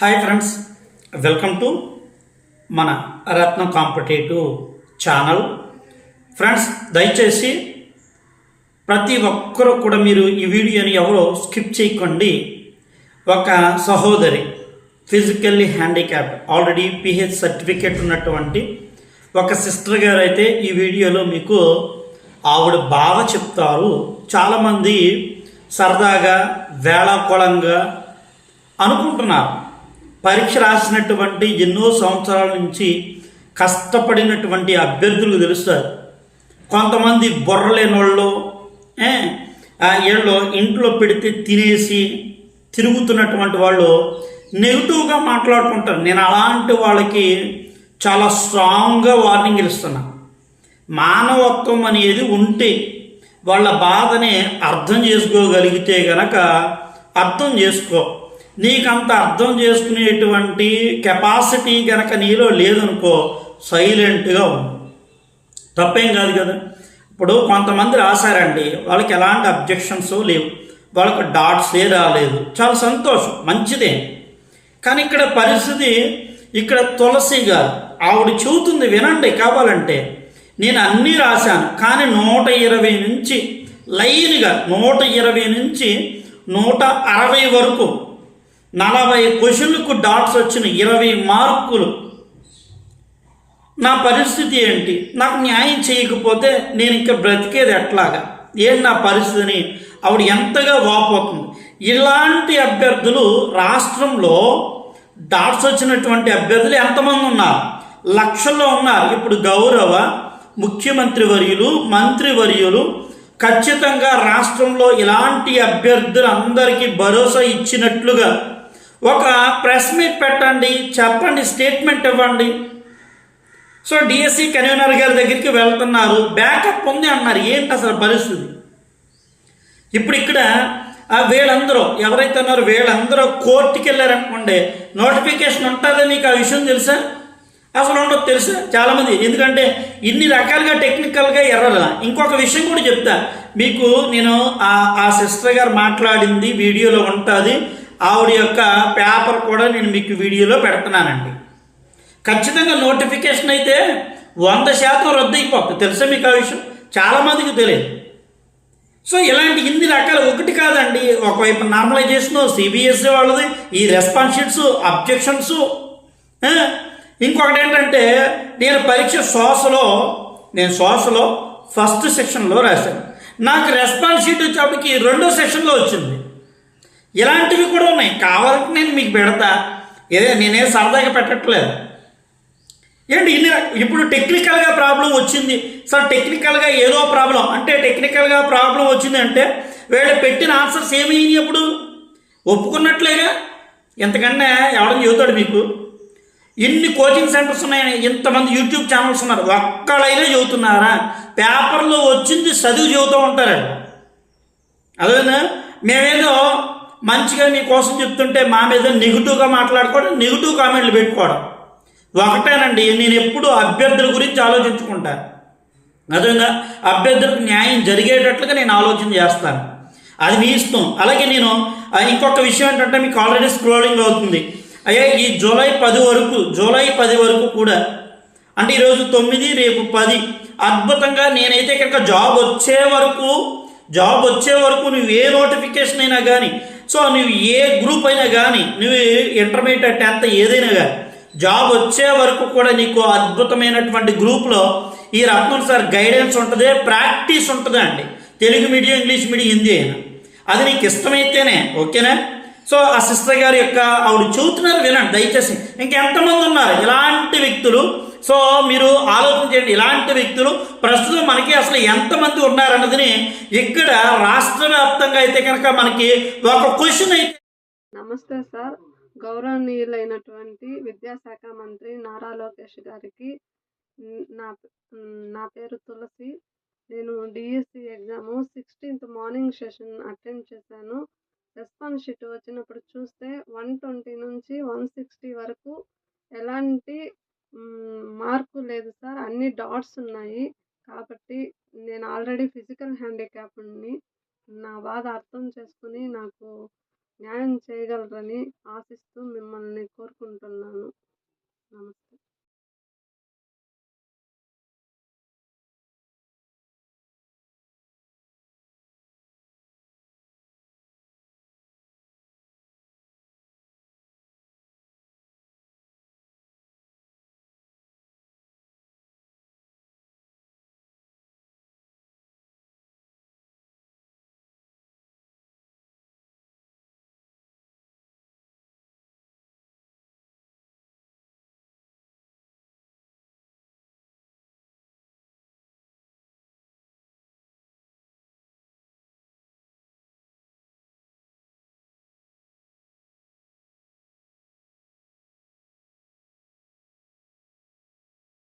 Hi friends welcome to మన రత్న competitive channel friends దయచేసి ప్రతి ఒక్కరూ కూడా మీరు ఈ వీడియోని ఎవరో స్కిప్ చేయకండి. ఒక సహోదరి physically handicap already PH certificate ఉన్నటువంటి ఒక సిస్టర్ గారు అయితే ఈ వీడియోలో మీకు ఆవిడ బాగా చెప్తారు. చాలామంది సరదాగా వేళాకోళంగా అనుకుంటున్నారు. పరీక్ష రాసినటువంటి ఎన్నో సంవత్సరాల నుంచి కష్టపడినటువంటి అభ్యర్థులు తెలుస్తారు. కొంతమంది బొర్రలేనోళ్ళు వాళ్ళు ఆ ఇంట్లో పెడితే తినేసి తిరుగుతున్నటువంటి వాళ్ళు నెగిటివ్గా మాట్లాడుకుంటారు. నేను అలాంటి వాళ్ళకి చాలా స్ట్రాంగ్గా వార్నింగ్ ఇస్తున్నా. మానవత్వం అనేది ఉంటే వాళ్ళ బాధని అర్థం చేసుకోగలిగితే గనక అర్థం చేసుకో. నీకంత అర్థం చేసుకునేటువంటి కెపాసిటీ గనక నీలో లేదనుకో సైలెంట్గా ఉండు. తప్పేం కాదు కదా? ఇప్పుడు కొంతమంది రాశారండి వాళ్ళకి ఎలాంటి అబ్జెక్షన్స్ లేవు. వాళ్ళకి డాట్సే రాలేదు. చాలా సంతోషం మంచిదే. కానీ ఇక్కడ పరిస్థితి ఇక్కడ తులసి గారు ఆవిడ చూతుంది వినండి కావాలంటే. నేను అన్నీ రాశాను కానీ నూట ఇరవై నుంచి లైన్గా నూట ఇరవై నుంచి నూట అరవై వరకు నలభై క్వశ్చన్లకు డాట్స్ వచ్చిన ఇరవై మార్కులు. నా పరిస్థితి ఏంటి? నాకు న్యాయం చేయకపోతే నేను ఇంకా బ్రతికేది ఎట్లాగా? ఏంటి నా పరిస్థితిని? ఆవిడ ఎంతగా వాపోతుంది ఇలాంటి అభ్యర్థులు రాష్ట్రంలో డాట్స్ వచ్చినటువంటి అభ్యర్థులు ఎంతమంది ఉన్నారు? లక్షల్లో ఉన్నారు. ఇప్పుడు గౌరవ ముఖ్యమంత్రి వర్యులు మంత్రి వర్యులు ఖచ్చితంగా రాష్ట్రంలో ఇలాంటి అభ్యర్థులందరికీ భరోసా ఇచ్చినట్లుగా ఒక ప్రెస్ మీట్ పెట్టండి చెప్పండి స్టేట్మెంట్ ఇవ్వండి. సో డిఎస్సి కన్వీనర్ గారి దగ్గరికి వెళ్తున్నారు. బ్యాకప్ ఉంది అన్నారు. ఏంటి అసలు పరిస్థితి? ఇప్పుడు ఇక్కడ ఆ వీళ్ళందరూ ఎవరైతే ఉన్నారో వీళ్ళందరూ కోర్టుకి వెళ్ళారనుకోండి నోటిఫికేషన్ ఉంటుందో మీకు ఆ విషయం తెలుసా? అసలు ఉండదు తెలుసా? చాలామంది. ఎందుకంటే ఇన్ని రకాలుగా టెక్నికల్గా ఎర్రల. ఇంకొక విషయం కూడా చెప్తా. మీకు నేను ఆ ఆ సిస్టర్ గారు మాట్లాడింది వీడియోలో ఉంటుంది. ఆవిడ యొక్క పేపర్ కూడా నేను మీకు వీడియోలో పెడుతున్నానండి. ఖచ్చితంగా నోటిఫికేషన్ అయితే వంద శాతం రద్దయిపోతుంది తెలుసా మీకు ఆ విషయం? చాలామందికి తెలియదు. సో ఇలాంటి ఇన్ని రకాలు ఒకటి కాదండి. ఒకవైపు నార్మలైజేషన్ సిబిఎస్ఈ వాళ్ళది ఈ రెస్పాన్స్ షీట్స్ అబ్జెక్షన్స్ ఇంకొకటి ఏంటంటే నేను పరీక్ష సోసలో నేను సోసలో ఫస్ట్ సెక్షన్లో రాశాను. నాకు రెస్పాన్స్ షీట్ వచ్చేప్పటికి రెండో సెక్షన్లో వచ్చింది. ఇలాంటివి కూడా ఉన్నాయి. కావాలంటే నేను మీకు పెడతా. ఏదే నేనే సరదాగా పెట్టట్లేదు. ఏంటి ఇన్ని ఇప్పుడు టెక్నికల్గా ప్రాబ్లం వచ్చింది. సార్ టెక్నికల్గా ఏదో ప్రాబ్లం అంటే టెక్నికల్గా ప్రాబ్లం వచ్చింది అంటే వీళ్ళు పెట్టిన ఆన్సర్స్ ఏమైంది అప్పుడు ఒప్పుకున్నట్లేగా? ఎంతకన్నా ఎవడని చెబుతాడు మీకు? ఇన్ని కోచింగ్ సెంటర్స్ ఉన్నాయని ఇంతమంది యూట్యూబ్ ఛానల్స్ ఉన్నారు. ఒక్కడైనా చదువుతున్నారా పేపర్లో వచ్చింది చదువు చెబుతూ ఉంటారు. అదేనా? మేమేదో మంచిగా మీకోసం చెప్తుంటే మా మీద నెగిటివ్గా మాట్లాడుకోవడం నెగిటివ్ కామెంట్లు పెట్టుకోవడం. ఒకటేనండి నేను ఎప్పుడు అభ్యర్థుల గురించి ఆలోచించుకుంటాను అదేవిధంగా అభ్యర్థులకు న్యాయం జరిగేటట్లుగా నేను ఆలోచన చేస్తాను. అది మీ ఇష్టం. అలాగే నేను ఇంకొక విషయం ఏంటంటే మీకు ఆల్రెడీ స్క్రోలింగ్ అవుతుంది. అయ్యా ఈ జూలై పది వరకు జూలై పది వరకు కూడా అంటే ఈరోజు తొమ్మిది రేపు పది అద్భుతంగా నేనైతే కనుక జాబ్ వచ్చే వరకు జాబ్ వచ్చే వరకు నువ్వు ఏ నోటిఫికేషన్ అయినా కానీ సో నువ్వు ఏ గ్రూప్ అయినా కానీ నువ్వు ఇంటర్మీడియట్ టెన్త్ ఏదైనా కానీ జాబ్ వచ్చే వరకు కూడా నీకు అద్భుతమైనటువంటి గ్రూప్లో ఈ రత్నం సార్ గైడెన్స్ ఉంటుంది ప్రాక్టీస్ ఉంటుంది అండి. Telugu medium English medium Hindi అయినా. అది నీకు ఇష్టమైతేనే ఓకేనా? సో ఆ సిస్టర్ గారి యొక్క ఆవిడ చూస్తున్నారు వినండి దయచేసి. ఇంకెంతమంది ఉన్నారు? ఇలాంటి వ్యక్తులు సో మీరు ఆలోచన చేయండి. ఇలాంటి వ్యక్తులు ప్రస్తుతం మనకి అసలు ఎంతమంది ఉన్నారన్నదిని ఇక్కడ రాష్ట్ర వ్యాప్తంగా అయితే కనుక మనకి ఒక క్వశ్చన్ అయితే నమస్తే సార్. గౌరవనీయులైనటువంటి విద్యాశాఖ మంత్రి నారా లోకేష్ గారికి నా నా పేరు తులసి. నేను DSC exam sixteenth morning session attend చేశాను. రెస్పాన్స్ షీట్ వచ్చినప్పుడు చూస్తే వన్ ట్వంటీ నుంచి వన్ సిక్స్టీ వరకు ఎలాంటి మార్కు లేదు సార్. అన్ని డాట్స్ ఉన్నాయి. కాబట్టి నేను ఆల్రెడీ ఫిజికల్ హ్యాండిక్యాప్ని నా బాధ అర్థం చేసుకుని నాకు న్యాయం చేయగలరని ఆశిస్తూ మిమ్మల్ని కోరుకుంటున్నాను. నమస్తే.